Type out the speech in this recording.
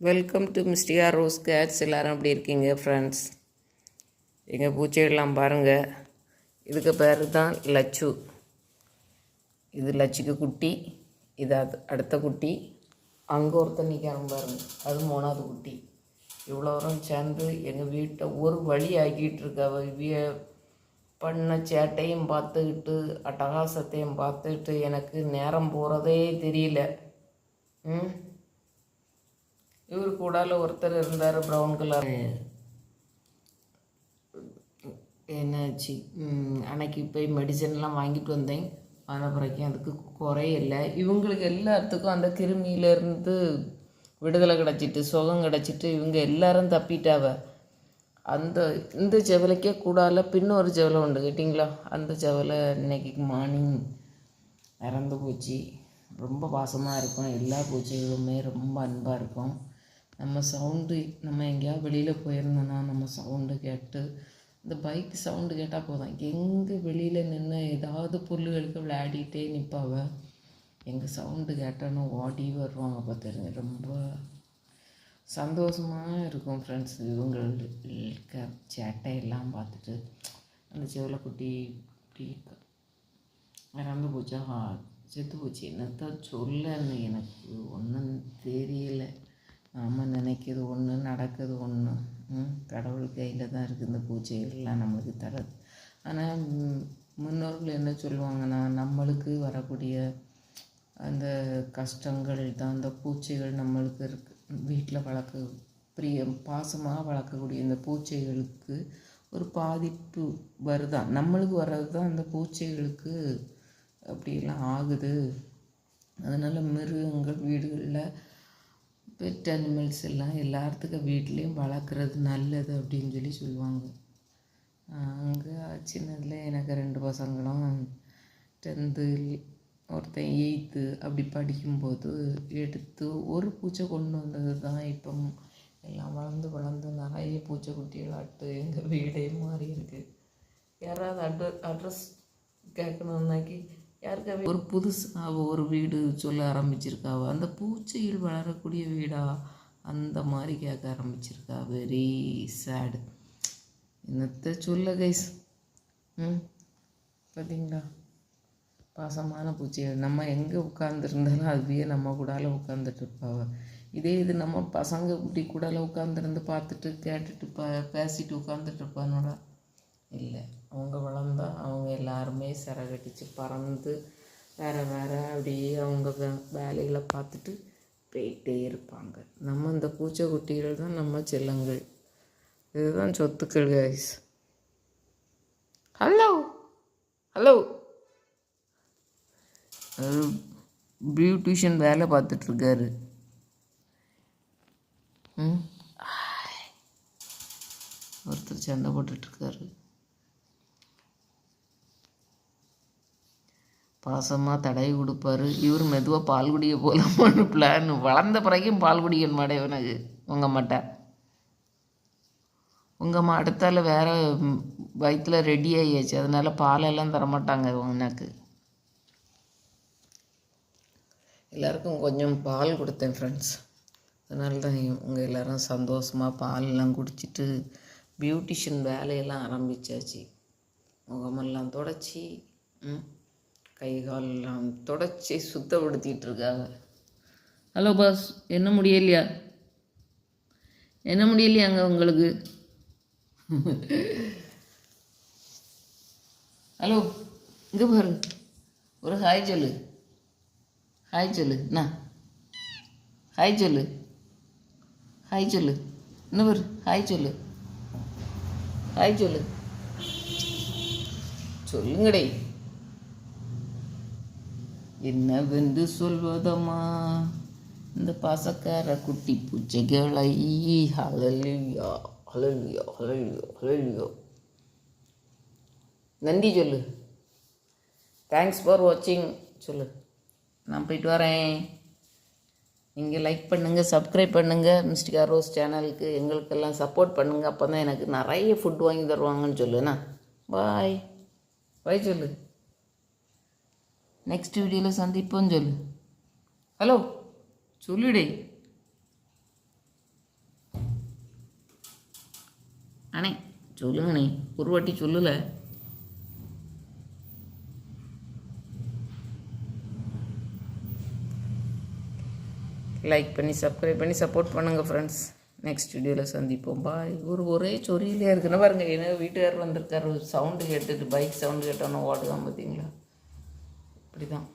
Welcome to Mystica rose gates எல்லாரும் எப்படி இருக்கீங்க ஃப்ரெண்ட்ஸ் எங்கள் பூச்செடியெல்லாம் பாருங்கள் இதுக்கு பேர் தான் லச்சு. இது லச்சுக்கு குட்டி இது அது அடுத்த குட்டி. அங்கே ஒருத்தன் நிற்கிறான் பாருங்க. அது மூணாவது குட்டி. இவ்வளோ தூரம் சேர்ந்து எங்கள் வீட்டை ஒரு வழி ஆக்கிட்டு இருக்க. இவிய பண்ண சேட்டையும் பார்த்துக்கிட்டு அட்டகாசத்தையும் பார்த்துக்கிட்டு எனக்கு நேரம் போகிறதே தெரியல. ம்? இவர் கூடால ஒருத்தர் இருந்தார் ப்ரௌன் கலர் என்னாச்சு? அன்னைக்கு போய் மெடிசன்லாம் வாங்கிட்டு வந்தேன். ஆன பிறகு அதுக்கு குறையில்ல. இவங்களுக்கு எல்லாத்துக்கும் அந்த கிருமியிலேருந்து விடுதலை கிடச்சிட்டு சுகம் கிடச்சிட்டு இவங்க எல்லாரும் தப்பிட்டாவ. அந்த இந்த செவலைக்கே கூடால பின்னொரு செவலை உண்டு கேட்டிங்களா? அந்த செவலை இன்னைக்கு மார்னிங் இறந்து போச்சு. ரொம்ப பாசமாக இருக்கும் எல்லா பூச்சிகளுமே ரொம்ப அன்பாக இருக்கும். நம்ம சவுண்டு நம்ம எங்கேயாவது வெளியில் போயிருந்தோன்னா நம்ம சவுண்டு கேட்டு இந்த பைக் சவுண்டு கேட்டால் போதும். எங்கே வெளியில் நின்று ஏதாவது புல்லுகளுக்கு விளையாடிட்டே நிற்பாவ எங்கள் சவுண்டு கேட்டோன்னு ஓடி வருவாங்க பார்த்துருங்க ரொம்ப சந்தோஷமாக இருக்கும் ஃப்ரெண்ட்ஸ் இவங்களுக்கு சேட்டையெல்லாம் பார்த்துட்டு அந்த செவலை குட்டி இப்படி இறந்து போச்சா? செத்து போச்சு. என்னத்தான் சொல்லன்னு எனக்கு ஒன்றும் தெரியலை. நாம் நினைக்கிறது ஒன்று நடக்கிறது ஒன்று கடவுள் கையில் தான் இருக்குது இந்த பூச்சைகள்லாம் நம்மளுக்கு தரது. ஆனால் முன்னோர்கள் என்ன சொல்லுவாங்கன்னா நம்மளுக்கு வரக்கூடிய அந்த கஷ்டங்கள் தான் அந்த பூச்சைகள் நம்மளுக்கு இருக்கு. வீட்டில் வளர்க்க பிரிய பாசமாக வளர்க்கக்கூடிய இந்த பூச்சைகளுக்கு ஒரு பாதிப்பு வருதான் நம்மளுக்கு வர்றது தான் அந்த பூச்சைகளுக்கு அப்படியெல்லாம் ஆகுது. அதனால் மிருகங்கள் வீடுகளில் பெட் அனிமல்ஸ் எல்லாம் எல்லாத்துக்கும் வீட்லேயும் வளர்க்குறது நல்லது அப்படின்னு சொல்லி சொல்லுவாங்க. அங்கே சின்னதில் எனக்கு ரெண்டு பசங்களும் டென்த்து ஒருத்தன் எயித்து அப்படி படிக்கும்போது எடுத்து ஒரு பூச்சை கொண்டு வந்தது தான் இப்போ எல்லாம் வளர்ந்து வளர்ந்து நிறைய பூச்சைக்குட்டிகளாட்டு எங்கள் வீடே மாறி இருக்குது யாராவது அட்ர அட்ரஸ் கேட்கணுன்னாக்கி யாருக்காவது ஒரு புதுசாக ஒரு வீடு சொல்ல ஆரம்பிச்சிருக்காவ. அந்த பூச்சியில் வளரக்கூடிய வீடா? அந்த மாதிரி கேட்க ஆரம்பிச்சிருக்கா. வெரி சேடு என்னத்த சொல்ல கைஸ் ம்? பார்த்தீங்களா பாசமான பூச்சிகள் நம்ம எங்கே உட்காந்துருந்தாலும் அதுவே நம்ம கூடால உட்காந்துட்டு இருப்பாவ. இதே இது நம்ம பசங்க இப்படி கூடால உட்காந்துருந்து பார்த்துட்டு கேட்டுட்டு ப பேசிட்டு உட்காந்துட்டு இருப்பானோட. இல்லை. அவங்க வளர்ந்தா அவங்க எல்லாருமே சிறகடிச்சு பறந்து வேறு வேறு அப்படியே அவங்க வே- வேலைகளை பார்த்துட்டு போயிட்டே இருப்பாங்க. நம்ம இந்த பூச்சைக்குட்டிகள் தான் நம்ம செல்லங்கள். இதுதான் சொத்துக்கள் கைஸ் ஹலோ ஹலோ பியூட்டிஷியன் வேலை பார்த்துட்ருக்காரு. ம்? ஒருத்தர் சண்டை போட்டுட்ருக்காரு. பாசமாக தடவி கொடுப்பாரு. இவர் மெதுவாக பால் குடிக்க போகலாமான்னு பிளான் வளர்ந்த பிறகும் பால் குடிக்கணும் மாட்டே எனக்கு உங்கள் மாட்டை உங்கள் அம்மா அடுத்தால வேறு வயிற்றில் ரெடி ஆகியாச்சு. அதனால் பாலெல்லாம் தரமாட்டாங்க உனக்கு. எல்லாருக்கும் கொஞ்சம் பால் கொடுத்தேன் ஃப்ரெண்ட்ஸ் அதனால தான் உங்கள் எல்லோரும் சந்தோஷமாக பாலெல்லாம் குடிச்சிட்டு பியூட்டிஷியன் வேலையெல்லாம் ஆரம்பிச்சாச்சு. முகமெல்லாம் தொடச்சி ம், கை காலெல்லாம் தொடச்சி சுத்தப்படுத்திகிட்டு இருக்காங்க ஹலோ பாஸ் என்ன முடியலையா? என்ன முடியலையாங்க உங்களுக்கு? ஹலோ இங்கே பாரு. ஒரு ஹாய் சொல்லு. ஹாய் சொல்லு. என்ன? ஹாய் சொல்லு. ஹாய் சொல்லு. என்ன பாரு? ஹாய் சொல்லு. ஹாய் சொல்லு. சொல்லுங்கடே என்னவென்று சொல்வதம்மா? இந்த பாசக்கார குட்டி பூச்சைகளை ஹலலியா ஹலலியா ஹலலியா ஹலலியா நன்றி சொல்லு. தேங்க்ஸ் ஃபார் வாட்சிங் சொல்லு. நான் போயிட்டு வரேன். நீங்கள் லைக் பண்ணுங்கள் சப்ஸ்கிரைப் பண்ணுங்கள் மிஸ்டிகா ரோஸ் சேனலுக்கு எங்களுக்கெல்லாம் சப்போர்ட் பண்ணுங்கள் அப்போ தான் எனக்கு நிறைய ஃபுட் வாங்கி தருவாங்கன்னு சொல்லுண்ணா பாய் பாய் சொல்லு. நெக்ஸ்ட் வீடியோவில் சந்திப்போன்னு சொல்லு. ஹலோ சொல்லுடே. அண்ணே சொல்லுங்கண்ணே. ஒரு வாட்டி சொல்லலை. லைக் பண்ணி சப்ஸ்கிரைப் பண்ணி சப்போர்ட் பண்ணுங்கள் ஃப்ரெண்ட்ஸ் நெக்ஸ்ட் வீடியோவில் சந்திப்போம். பாய் ஒரு ஒரே சொரியிலே இருக்குன்னு பாருங்கள் ஏன்னா வீட்டுக்காரர் வந்திருக்காரு. சவுண்டு கேட்டுட்டு பைக் சவுண்டு கேட்டோன்னே ஓடுதான் பார்த்தீங்களா? இப்படி தான்